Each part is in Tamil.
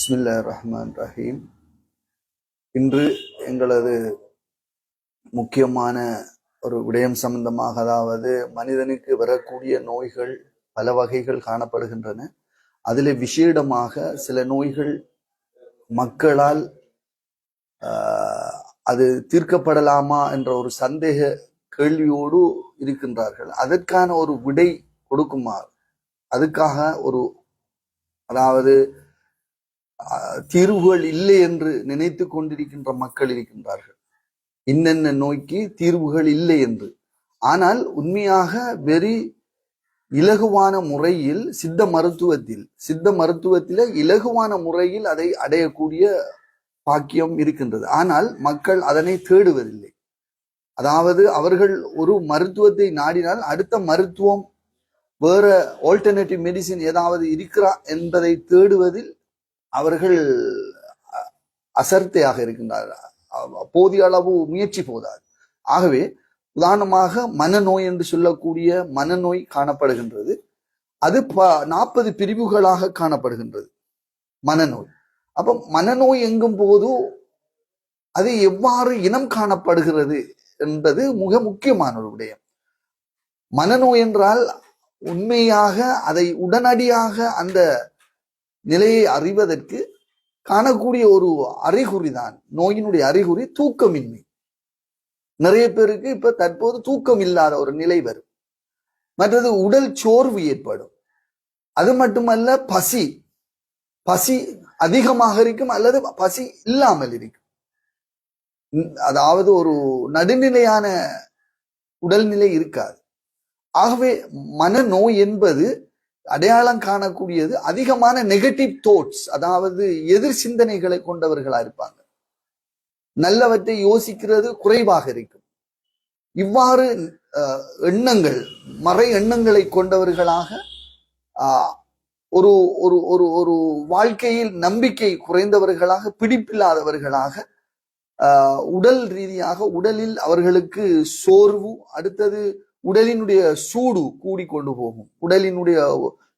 பிஸ்மில்லா ரஹ்மான் ரஹீம் இன்று எங்களது முக்கியமான ஒரு விடயம் சம்பந்தமாக அதாவது மனிதனுக்கு வரக்கூடிய நோய்கள் பல வகைகள் காணப்படுகின்றன. அதில் விசேடமாக சில நோய்கள் மக்களால் அது தீர்க்கப்படலாமா என்ற ஒரு சந்தேக கேள்வியோடு இருக்கின்றார்கள். அதற்கான ஒரு விடை கொடுக்குமாறு அதுக்காக ஒரு அதாவது தீர்வுகள் இல்லை என்று நினைத்து கொண்டிருக்கின்ற மக்கள் இருக்கின்றார்கள். இன்னென்ன நோய்க்கு தீர்வுகள் இல்லை என்று. ஆனால் உண்மையாக வெறி இலகுவான முறையில் சித்த மருத்துவத்தில் சித்த மருத்துவத்தில இலகுவான முறையில் அதை அடையக்கூடிய பாக்கியம் இருக்கின்றது. ஆனால் மக்கள் அதனை தேடுவதில்லை. அதாவது அவர்கள் ஒரு மருத்துவத்தை நாடினால் அடுத்த மருத்துவம் வேற ஆல்டர்னேட்டிவ் மெடிசின் ஏதாவது இருக்கிறா என்பதை தேடுவதில் அவர்கள் அசர்த்தையாக இருக்கின்றார்கள். போதிய அளவு முயற்சி போதாது. ஆகவே உதாரணமாக மனநோய் என்று சொல்லக்கூடிய மனநோய் காணப்படுகின்றது. அது ப நாற்பது பிரிவுகளாக காணப்படுகின்றது. மனநோய். அப்போ மனநோய் எங்கும் போது அது எவ்வாறு இனம் காணப்படுகிறது என்பது மிக முக்கியமான ஒரு விடயம். மனநோய் என்றால் உண்மையாக அதை உடனடியாக அந்த நிலையை அறிவதற்கு காணக்கூடிய ஒரு அறிகுறி தான் நோயினுடைய அறிகுறி தூக்கமின்மை. நிறைய பேருக்கு இப்ப தற்போது தூக்கம் இல்லாத ஒரு நிலை வரும். மற்றது உடல் சோர்வு ஏற்படும். அது மட்டுமல்ல பசி. பசி அதிகமாக இருக்கும் அல்லது பசி இல்லாமல் இருக்கும். அதாவது ஒரு நடுநிலையான உடல்நிலை இருக்காது. ஆகவே மனநோய் என்பது அடையாளம் காணக்கூடியது அதிகமான நெகட்டிவ் தோட்ஸ் அதாவது எதிர் சிந்தனைகளை கொண்டவர்களா இருப்பாங்க. நல்லவற்றை யோசிக்கிறது குறைவாக இருக்கும். இவ்வாறு எண்ணங்கள் மறை எண்ணங்களை கொண்டவர்களாக ஒரு ஒரு ஒரு ஒரு வாழ்க்கையில் நம்பிக்கை குறைந்தவர்களாக பிடிப்பில்லாதவர்களாக ஆஹ், உடல் ரீதியாக உடலில் அவர்களுக்கு சோர்வு அடுத்தது உடலினுடைய சூடு கூடிக்கொண்டு போகும். உடலினுடைய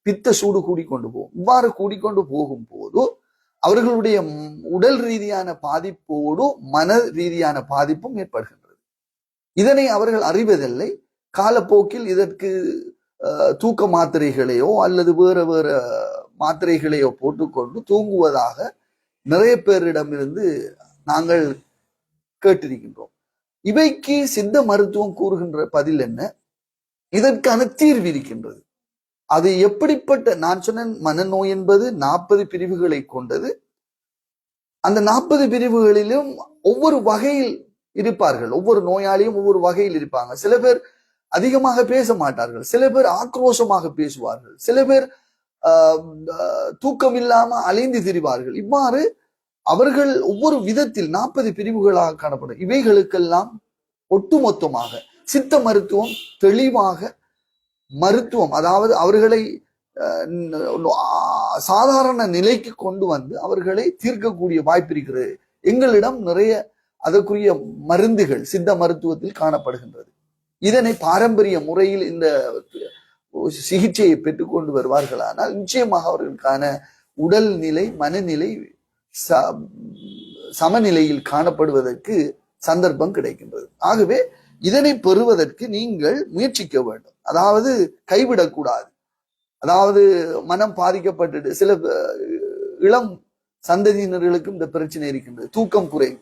பித்த சூடு கூடி கொண்டு போகும். இவ்வாறு கூடிக்கொண்டு போகும் போது அவர்களுடைய உடல் ரீதியான பாதிப்போடு மன ரீதியான பாதிப்பும் ஏற்படுகின்றது. இதனை அவர்கள் அறிவதில்லை. காலப்போக்கில் இதற்கு தூக்க மாத்திரைகளையோ அல்லது வேற வேற மாத்திரைகளையோ போட்டுக்கொண்டு தூங்குவதாக நிறைய பேரிடமிருந்து நாங்கள் கேட்டிருக்கின்றோம். இவைக்கு சித்த மருத்துவம் கூறுகின்ற பதில் என்ன? இதற்கான தீர்வு இருக்கின்றது. அது எப்படிப்பட்ட நான் சொன்ன மனநோய் என்பது நாற்பது பிரிவுகளை கொண்டது. அந்த நாற்பது பிரிவுகளிலும் ஒவ்வொரு வகையில் இருப்பார்கள். ஒவ்வொரு நோயாளியும் ஒவ்வொரு வகையில் இருப்பாங்க. சில பேர் அதிகமாக பேச மாட்டார்கள். சில பேர் ஆக்ரோஷமாக பேசுவார்கள். சில பேர் ஆஹ், தூக்கம் இல்லாம அலைந்து திரிவார்கள். இவ்வாறு அவர்கள் ஒவ்வொரு விதத்தில் நாற்பது பிரிவுகளாக காணப்படும். இவைகளுக்கெல்லாம் ஒட்டுமொத்தமாக சித்த மருத்துவம் தெளிவாக மருத்துவம் அதாவது அவர்களை சாதாரண நிலைக்கு கொண்டு வந்து அவர்களை தீர்க்கக்கூடிய வாய்ப்பு இருக்கிறது. எங்களிடம் நிறைய அதற்குரிய மருந்துகள் சித்த மருத்துவத்தில் காணப்படுகின்றது. இதனை பாரம்பரிய முறையில் இந்த சிகிச்சையை பெற்றுக்கொண்டு வருவார்களானால் நிச்சயமாக அவர்களுக்கான உடல்நிலை மனநிலை ச- சமநிலையில் காணப்படுவதற்கு சந்தர்ப்பம் கிடைக்கின்றது. ஆகவே இதனை பெறுவதற்கு நீங்கள் முயற்சிக்க வேண்டும். அதாவது கைவிடக்கூடாது. அதாவது மனம் பாதிக்கப்பட்டுட்டு சில இளம் சந்ததியினர்களுக்கும் இந்த பிரச்சனை இருக்கின்றது. தூக்கம் குறையும்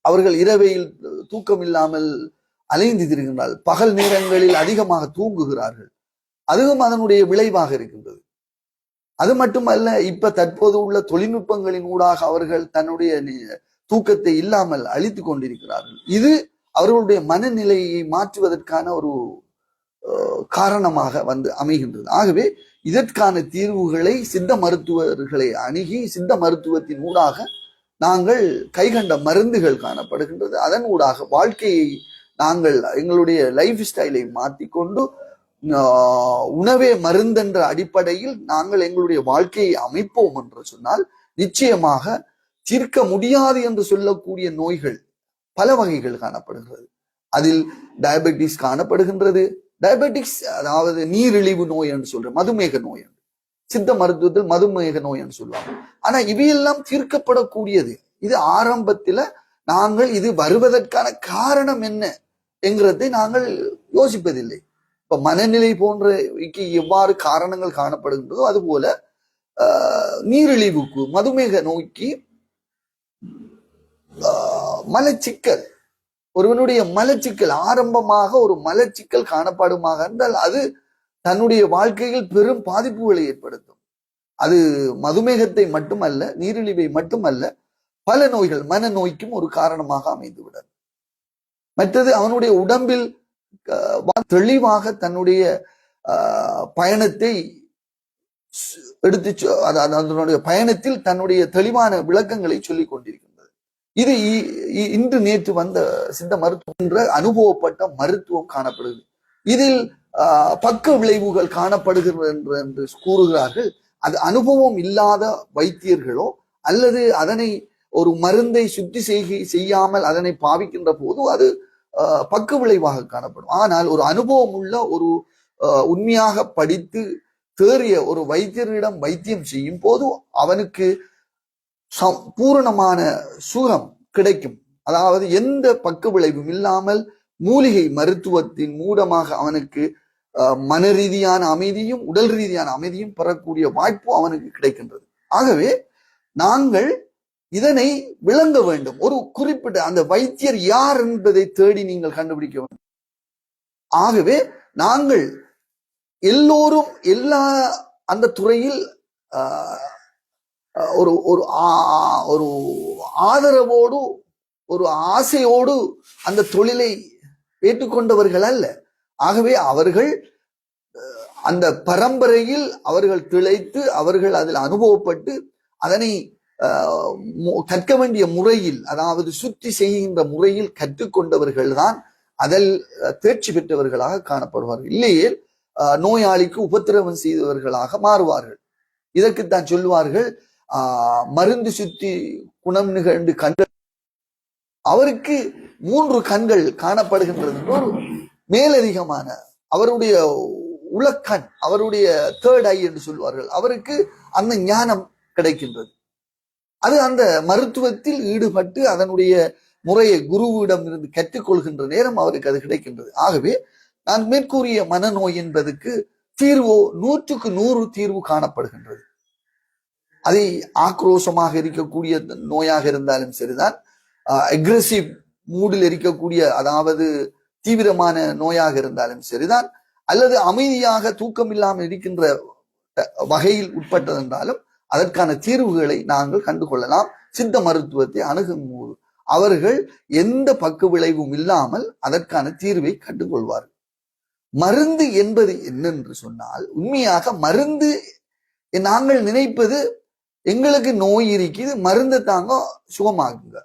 அவர்கள் இரவையில் தூக்கம் இல்லாமல் அலைந்து திரிகின்றார்கள். பகல் நேரங்களில் அதிகமாக தூங்குகிறார்கள். அதுவும் அதனுடைய விளைவாக இருக்கின்றது. அது மட்டுமல்ல இப்ப தற்போது உள்ள தொழில்நுட்பங்களின் ஊடாக அவர்கள் தன்னுடைய தூக்கத்தை இல்லாமல் அழித்து கொண்டிருக்கிறார்கள். இது அவர்களுடைய மனநிலையை மாற்றுவதற்கான ஒரு காரணமாக வந்து அமைகின்றது. ஆகவே இதற்கான தீர்வுகளை சித்த மருத்துவர்களை அணுகி சித்த மருத்துவத்தின் ஊடாக நாங்கள் கைகண்ட மருந்துகள் காணப்படுகின்றது. அதன் ஊடாக வாழ்க்கையை நாங்கள் எங்களுடைய லைஃப் ஸ்டைலை மாற்றிக்கொண்டு உணவே மருந்தென்ற அடிப்படையில் நாங்கள் எங்களுடைய வாழ்க்கையை அமைப்போம் என்று சொன்னால் நிச்சயமாக தீர்க்க முடியாது என்று சொல்லக்கூடிய நோய்கள் பல வகைகள் காணப்படுகிறது. அதில் டயபெட்டிஸ் காணப்படுகின்றது. டயபெட்டிக்ஸ் அதாவது நீரிழிவு நோய் என்று சொல்ற மதுமேக நோய் என்று. சித்த மருத்துவத்தில் மதுமேக நோய் என்று சொல்லுவாங்க. ஆனா இவையெல்லாம் தீர்க்கப்படக்கூடியது. இது ஆரம்பத்துல நாங்கள் இது வருவதற்கான காரணம் என்ன என்கிறதை நாங்கள் யோசிப்பதில்லை. இப்ப மனநிலை போன்றவைக்கு எவ்வாறு காரணங்கள் காணப்படுகின்றதோ அதுபோல ஆஹ், நீரிழிவுக்கு மதுமேக நோய்க்கு ஆஹ், மலச்சிக்கல். ஒருவனுடைய மலச்சிக்கல் ஆரம்பமாக ஒரு மலச்சிக்கல் காணப்படுமாக இருந்தால் அது தன்னுடைய வாழ்க்கையில் பெரும் பாதிப்புகளை ஏற்படுத்தும். அது மதுமேகத்தை மட்டுமல்ல நீரிழிவை மட்டுமல்ல பல நோய்கள் மன நோய்க்கும் ஒரு காரணமாக அமைந்துவிடும். மற்றது அவனுடைய உடம்பில் தெளிவாக தன்னுடைய பயணத்தை எடுத்து அதனுடைய பயணத்தில் தன்னுடைய தெளிவான விளக்கங்களை சொல்லிக் கொண்டிருக்கின்றது. இது இன்று நேற்று வந்த சித்த மருத்துவம் என்ற அனுபவப்பட்ட மருத்துவம் காணப்படுகிறது. இதில் ஆஹ், பக்க விளைவுகள் காணப்படுகிறது என்று என்று கூறுகிறார்கள். அது அனுபவம் இல்லாத வைத்தியர்களோ அல்லது அதனை ஒரு மருந்தை சுத்தி செய்கை செய்யாமல் அதனை பாவிக்கின்ற போது அது பக்க விளைவாக காணப்படும். ஆனால் ஒரு அனுபவம் உள்ள ஒரு உண்மையாக படித்து தேறிய ஒரு வைத்தியரிடம் வைத்தியம் செய்யும் போது அவனுக்கு பூரணமான சுகம் கிடைக்கும். அதாவது எந்த பக்க விளைவும் இல்லாமல் மூலிகை மருத்துவத்தின் மூலமாக அவனுக்கு மன ரீதியான அமைதியும் உடல் ரீதியான அமைதியும் பெறக்கூடிய வாய்ப்பு அவனுக்கு கிடைக்கின்றது. ஆகவே நாங்கள் இதனை விளங்க வேண்டும். ஒரு குறிப்பிட்ட அந்த வைத்தியர் யார் என்பதை தேடி நீங்கள் கண்டுபிடிக்க வேண்டும். ஆகவே நாங்கள் எல்லோரும் எல்லா அந்த துறையில் ஒரு ஒரு ஒரு ஆதரவோடு ஒரு ஆசையோடு அந்த தொழிலை ஏற்றுக்கொண்டவர்கள் அல்ல. ஆகவே அவர்கள் அந்த பரம்பரையில் அவர்கள் திளைத்து அவர்கள் அதில் அனுபவப்பட்டு அதனை கற்க வேண்டிய முறையில் அதாவது சுத்தி செய்கின்ற முறையில் கற்றுக்கொண்டவர்கள் தான் அதில் தேர்ச்சி பெற்றவர்களாக காணப்படுவார்கள். இல்லையே நோயாளிக்கு உபத்திரவம் செய்தவர்களாக மாறுவார்கள். இதற்குத்தான் சொல்லுவார்கள் ஆஹ், மருந்து சுத்தி குணம் நிகழ்ந்து கண்கள் அவருக்கு மூன்று கண்கள் காணப்படுகின்றது. ஒரு மேலதிகமான அவருடைய உலக்கண் அவருடைய தேர்ட் ஐ என்று சொல்வார்கள். அவருக்கு அந்த ஞானம் கிடைக்கின்றது. அது அந்த மருத்துவத்தில் ஈடுபட்டு அதனுடைய முறையை குருவிடம் இருந்து கற்றுக்கொள்கின்ற நேரம் அவருக்கு அது கிடைக்கின்றது. ஆகவே நான் மேற்கூறிய மனநோய் என்பதற்கு தீர்வோ நூற்றுக்கு நூறு தீர்வு காணப்படுகின்றது. அதை ஆக்ரோஷமாக இருக்கக்கூடிய நோயாக இருந்தாலும் சரிதான். அக்ரெசிவ் மூடில் இருக்கக்கூடிய அதாவது தீவிரமான நோயாக இருந்தாலும் சரிதான். அல்லது அமைதியாக தூக்கம் இல்லாமல் இருக்கின்ற வகையில் உட்பட்டதென்றாலும் அதற்கான தீர்வுகளை நாங்கள் கண்டுகொள்ளலாம். சித்த மருத்துவத்தை அணுகும் போது அவர்கள் எந்த பக்க விளைவும் இல்லாமல் அதற்கான தீர்வை கண்டுகொள்வார்கள். மருந்து என்பது என்னென்று சொன்னால் உண்மையாக மருந்து நாங்கள் நினைப்பது எங்களுக்கு நோய் இருக்குது மருந்து தாங்க சுகமாகுங்க.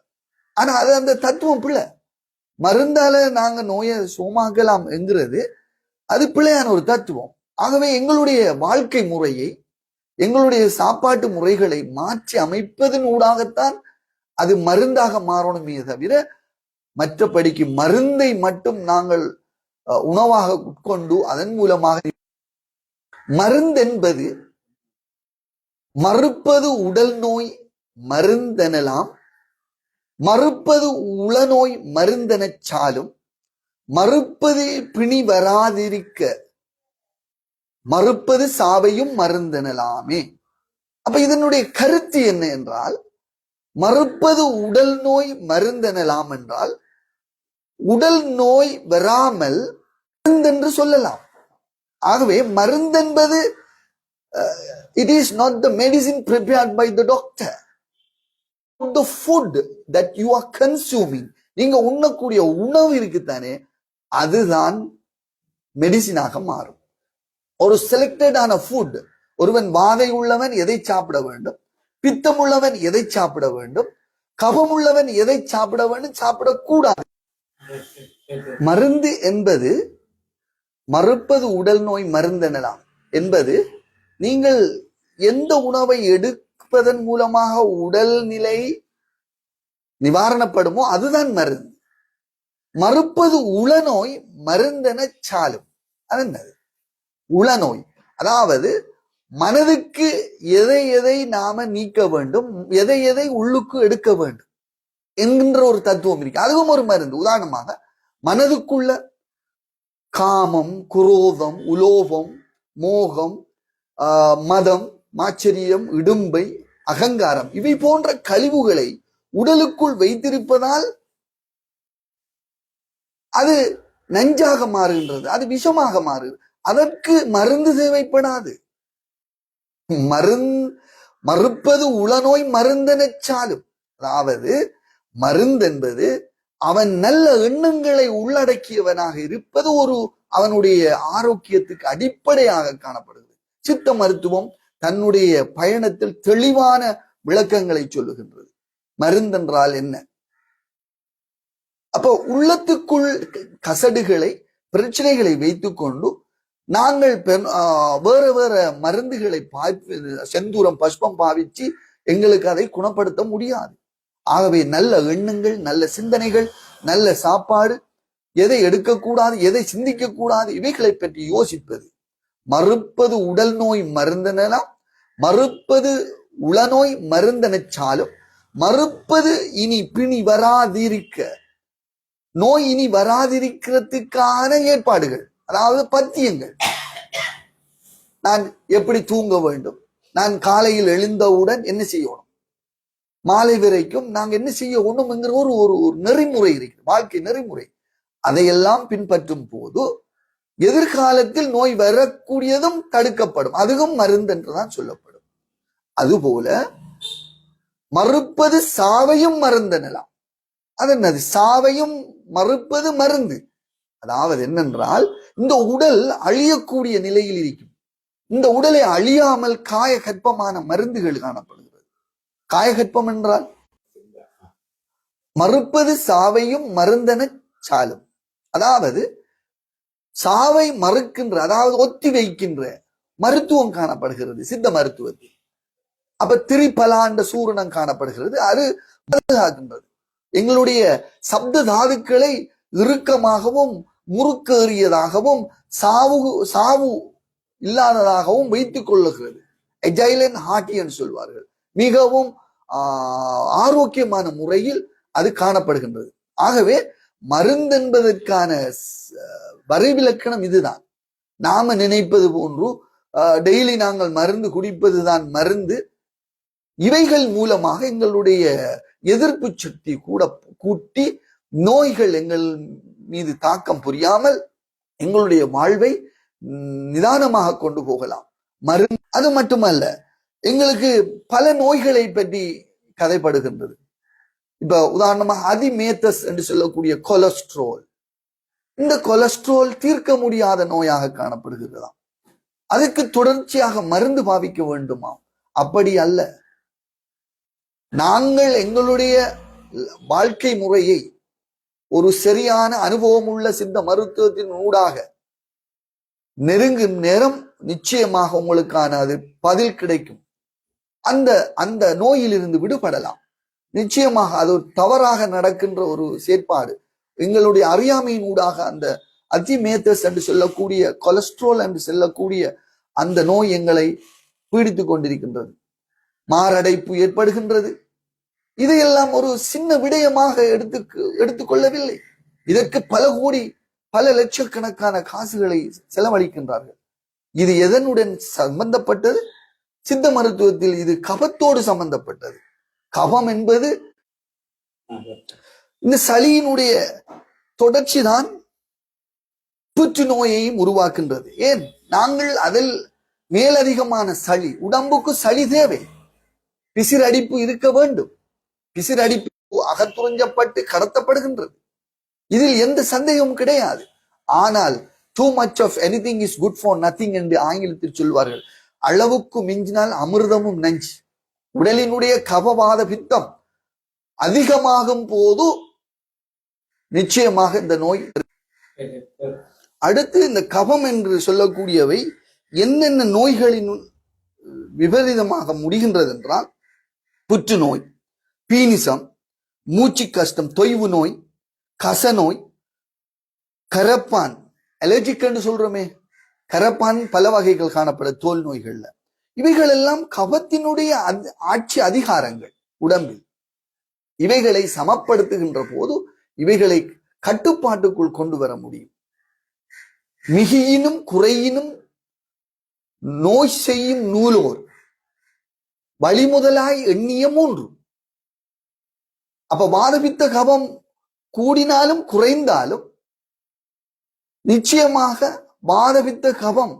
ஆனா அது அந்த தத்துவம் பிள்ளை. மருந்தால நாங்க நோயை சுகமாக்கலாம் என்கிறது அது பிள்ளையான ஒரு தத்துவம். ஆகவே எங்களுடைய வாழ்க்கை முறையை எங்களுடைய சாப்பாட்டு முறைகளை மாற்றி அமைப்பதன் ஊடாகத்தான் அது மருந்தாக மாறணுமே தவிர மற்றபடிக்கு மருந்தை மட்டும் நாங்கள் உணவாக உட்கொண்டு அதன் மூலமாக மருந்தென்பது மறுப்பது உடல் நோய் மருந்தெனலாம் மறுப்பது உளநோய் மருந்தெனச் சாலும் மறுப்பது பிணி வராதிருக்க மறுப்பது சாவையும் மருந்தெனலாமே. அப்ப இதனுடைய கருத்து என்ன என்றால் மறுப்பது உடல் நோய் மருந்தெனலாம் என்றால் உடல் நோய் வராமல் மருந்தென்று சொல்லலாம். ஆகவே மருந்தென்பது it is not the medicine prepared by the doctor the food that you are consuming நீங்க உண்ணக்கூடிய உணவு இருக்குத்தானே அதுதான் மெடிசினாக மாறும். ஒரு செலக்டடான ஃபுட் ஒருவன் வாதை உள்ளவன் எதை சாப்பிட வேண்டும்? பித்தம் உள்ளவன் எதை சாப்பிட வேண்டும்? கபம் உள்ளவன் எதை சாப்பிட வேண்டும்? சாப்பிடக்கூடாது. மருந்து என்பது மறுப்பது உடல் நோய் மருந்தெனலாம் என்பது நீங்கள் எந்த உணவை எடுப்பதன் மூலமாக உடல்நிலை நிவாரணப்படுமோ அதுதான் மருந்து. மறுப்பது உளநோய் மருந்தென சாலும். அது என்னது உளநோய். அதாவது மனதுக்கு எதை எதை நாம நீக்க வேண்டும் எதை எதை உள்ளுக்கு எடுக்க வேண்டும் என்கின்ற ஒரு தத்துவம் இருக்கு. அதுவும் ஒரு மருந்து. உதாரணமாக மனதுக்குள்ள காமம் குரோதம் உலோபம் மோகம் ஆஹ், மதம் மாச்சரியம் இடும்பை அகங்காரம் இவை போன்ற கழிவுகளை உடலுக்குள் வைத்திருப்பதால் அது நஞ்சாக மாறுகின்றது. அது விஷமாக மாறுகிறது. அதற்கு மருந்து தேவைப்படாது. மருந் மறுப்பது உளநோய் மருந்தெனச்சாலும் அதாவது மருந்தென்பது அவன் நல்ல எண்ணங்களை உள்ளடக்கியவனாக இருப்பது ஒரு அவனுடைய ஆரோக்கியத்துக்கு அடிப்படையாக காணப்படுகிறது. சித்த மருத்துவம் தன்னுடைய பயணத்தில் தெளிவான விளக்கங்களை சொல்லுகின்றது. மருந்தென்றால் என்ன? அப்போ உள்ளத்துக்குள் கசடுகளை பிரச்சனைகளை வைத்துக்கொண்டு நாங்கள் பெண் ஆஹ் வேற வேற மருந்துகளை பாய்ப்பி செந்தூரம் பஷ்பம் பாவிச்சு எங்களுக்கு அதை குணப்படுத்த முடியாது. ஆகவே நல்ல எண்ணங்கள் நல்ல சிந்தனைகள் நல்ல சாப்பாடு எதை எடுக்கக்கூடாது எதை சிந்திக்க கூடாது இவைகளை பற்றி யோசிப்பது. மறுப்பது உடல் நோய் மருந்தெனலாம் மறுப்பது உளநோய் மருந்தெனச்சாலும் மறுப்பது இனி பிணி வராதிருக்க நோய் இனி வராதிருக்கிறதுக்கான ஏற்பாடுகள். அதாவது பத்தியங்கள். நான் எப்படி தூங்க வேண்டும்? நான் காலையில் எழுந்தவுடன் என்ன செய்யணும்? மாலை வரைக்கும் நாங்க என்ன செய்ய ஒண்ணுங்கிற ஒரு ஒரு ஒரு நெறிமுறை இருக்கு வாழ்க்கை நெறிமுறை. அதையெல்லாம் பின்பற்றும் போது எதிர்காலத்தில் நோய் வரக்கூடியதும் தடுக்கப்படும். அதுவும் மருந்து என்றுதான் சொல்லப்படும். அதுபோல மறுப்பது சாவையும் மருந்தெனலாம். அது என்னது சாவையும் மறுப்பது மருந்து. அதாவது என்னென்றால் இந்த உடல் அழியக்கூடிய நிலையில் இருக்கும். இந்த உடலை அழியாமல் காயகற்பமான மருந்துகள் காணப்படுகிறது. காயகற்பம் என்றால்? மறுப்பது சாவையும் மருந்தன சாலும். அதாவது சாவை மறுக்கின்ற அதாவது ஒத்தி வைக்கின்ற மருத்துவம் காணப்படுகிறது சித்த மருத்துவத்தில். அப்ப திரிபலாண்ட சூரணம் காணப்படுகிறது அது பாதுகாக்கின்றது. எங்களுடைய சப்த தாதுக்களை இறுக்கமாகவும் முறுக்கேறியதாகவும் சாவு சாவு இல்லாததாகவும் வைத்துக் கொள்ளுகிறது. எஜைலன் என்று சொல்வார்கள். மிகவும் ஆஹ், ஆரோக்கியமான முறையில் அது காணப்படுகின்றது. ஆகவே மருந்தென்பதற்கான என்பதற்கான வரைவிலக்கணம் இதுதான். நாம நினைப்பது போன்று டெய்லி நாங்கள் மருந்து குடிப்பதுதான் மருந்து. இவைகள் மூலமாக எங்களுடைய எதிர்ப்பு சக்தி கூட கூட்டி நோய்கள் எங்கள் மீது தாக்கம் புரியாமல் எங்களுடைய வாழ்வை நிதானமாக கொண்டு போகலாம். மரு அது மட்டுமல்ல எங்களுக்கு பல நோய்களை பற்றி கதைப்படுகின்றது. இப்ப உதாரணமாக அதிமேத்தஸ் என்று சொல்லக்கூடிய கொலஸ்ட்ரோல். இந்த கொலஸ்ட்ரோல் தீர்க்க முடியாத நோயாக காணப்படுகிறதாம். அதுக்கு தொடர்ச்சியாக மருந்து பாவிக்க வேண்டுமா அப்படி அல்ல. நாங்கள் எங்களுடைய வாழ்க்கை முறையை ஒரு சரியான அனுபவம் உள்ள சித்த மருத்துவத்தின் ஊடாக நெருங்கும் நேரம் நிச்சயமாக உங்களுக்கான அது பதில் கிடைக்கும். அந்த அந்த நோயிலிருந்து விடுபடலாம். நிச்சயமாக அது ஒரு தவறாக நடக்கின்ற ஒரு செயற்பாடு. எங்களுடைய அறியாமையின் ஊடாக அந்த அதிமேத்தஸ் என்று சொல்லக்கூடிய கொலஸ்ட்ரால் என்று சொல்லக்கூடிய அந்த நோய் எங்களை பீடித்து கொண்டிருக்கின்றது. மாரடைப்பு ஏற்படுகின்றது. இதையெல்லாம் ஒரு சின்ன விடயமாக எடுத்து எடுத்துக்கொள்ளவில்லை. இதற்கு பல கோடி பல லட்சக்கணக்கான காசுகளை செலவழிக்கின்றார்கள். இது எதனுடன் சம்பந்தப்பட்டது? சித்த மருத்துவத்தில் இது கபத்தோடு சம்பந்தப்பட்டது. கபம் என்பது இந்த சளியினுடைய தொடர்ச்சி தான் புற்றுநோயையும் உருவாக்கின்றது. ஏன்? நாங்கள் அதில் மேலதிகமான சளி உடம்புக்கு சளி தேவை. பிசிறடிப்பு இருக்க வேண்டும். பிசிரடிப்பு அகத்துறிஞ்சப்பட்டு கடத்தப்படுகின்றது. இதில் எந்த சந்தேகமும் கிடையாது. ஆனால் too much of anything is good for nothing என்று ஆங்கிலத்தில் சொல்வார்கள். அளவுக்கு மிஞ்சினால் அமிர்தமும் நஞ்சு. உடலினுடைய கபவாத பித்தம் அதிகமாகும் போது நிச்சயமாக இந்த நோய் அடுத்து இந்த கபம் என்று சொல்லக்கூடியவை என்னென்ன நோய்களின் விபரீதமாக முடிகின்றது என்றால் புற்றுநோய். பீனிசம் மூச்சு கஷ்டம் தொய்வு நோய் கசநோய் கரப்பான் அலர்ஜிக்னு சொல்றோமே. கரப்பான் பல வகைகள் காணப்பட தோல் நோய்கள்ல. இவைகள் எல்லாம் கபத்தினுடைய ஆட்சி அதிகாரங்கள் உடம்பில். இவைகளை சமப்படுத்துகின்ற போது இவைகளை கட்டுப்பாட்டுக்குள் கொண்டு வர முடியும். மிகியினும் குறையினும் நோய் செய்யும் நூலோர் வழிமுதலாய் எண்ணிய மூன்று. அப்ப வாதபித்த கபம் கூடினாலும் குறைந்தாலும் நிச்சயமாக வாதபித்த கபம்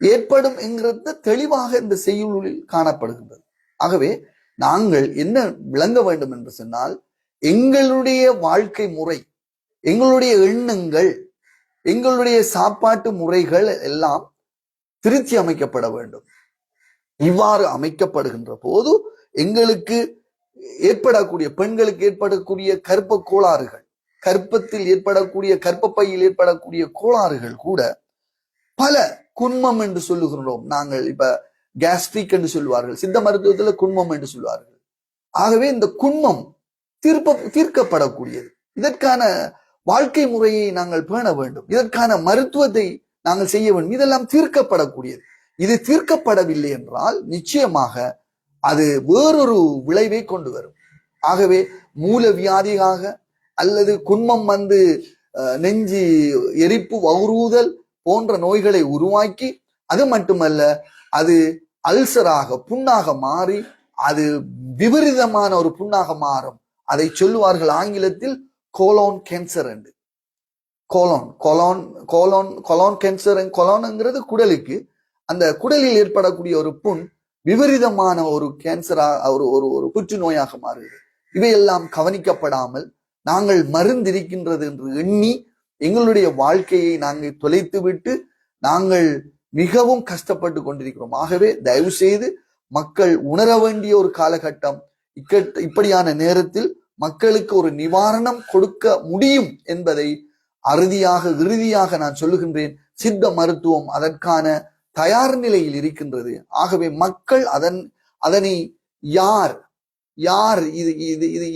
ஏற்படும் என்கிறது தெளிவாக இந்த செய்யுளில் காணப்படுகின்றது ஆகவே நாங்கள் என்ன விளங்க வேண்டும் என்று சொன்னால் எங்களுடைய வாழ்க்கை முறை எங்களுடைய எண்ணங்கள் எங்களுடைய சாப்பாட்டு முறைகள் எல்லாம் திருத்தி அமைக்கப்பட வேண்டும் இவ்வாறு அமைக்கப்படுகின்ற போது எங்களுக்கு ஏற்படக்கூடிய பெண்களுக்கு ஏற்படக்கூடிய கற்ப கோளாறுகள் கற்பத்தில் ஏற்படக்கூடிய கற்பப்பையில் ஏற்படக்கூடிய கோளாறுகள் கூட பல குன்மம் என்று சொல்லுகின்றோம் நாங்கள் இப்ப கேஸ்ட்ரிக் என்று சொல்லுவார்கள் சித்த மருத்துவத்துல குன்மம் என்று சொல்லுவார்கள். ஆகவே இந்த குன்மம் தீர்ப்ப தீர்க்கப்படக்கூடியது. இதற்கான வாழ்க்கை முறையை நாங்கள் பேண வேண்டும். இதற்கான மருத்துவத்தை நாங்கள் செய்ய வேண்டும். இதெல்லாம் தீர்க்கப்படக்கூடியது. இது தீர்க்கப்படவில்லை என்றால் நிச்சயமாக அது வேறொரு விளைவை கொண்டு வரும். ஆகவே மூல வியாதியாக அல்லது குன்மம் வந்து நெஞ்சு எரிப்பு வவுறுதல் போன்ற நோய்களை உருவாக்கி அது மட்டுமல்ல அது அல்சராக புண்ணாக மாறி அது விபரீதமான ஒரு புண்ணாக மாறும். அதை சொல்லுவார்கள் ஆங்கிலத்தில் கோலோன் கேன்சர் என்று. Colon colon colon colon cancer கொலோனுங்கிறது குடலுக்கு. அந்த குடலில் ஏற்படக்கூடிய ஒரு புண் விபரீதமான ஒரு கேன்சராக ஒரு ஒரு ஒரு புற்றுநோயாக மாறுகிறது. இவையெல்லாம் கவனிக்கப்படாமல் நாங்கள் மருந்திருக்கின்றது என்று எண்ணி எங்களுடைய வாழ்க்கையை நாங்கள் தொலைத்துவிட்டு நாங்கள் மிகவும் கஷ்டப்பட்டு கொண்டிருக்கிறோம். ஆகவே தயவு செய்து மக்கள் உணர வேண்டிய ஒரு காலகட்டம் இக்கட் இப்படியான நேரத்தில் மக்களுக்கு ஒரு நிவாரணம் கொடுக்க முடியும் என்பதை அறுதியாக இறுதியாக நான் சொல்லுகின்றேன். சித்த மருத்துவம் அதற்கான தயார் நிலையில் இருக்கின்றது. ஆகவே மக்கள் அதன் அதனை யார் யார் இது இது இது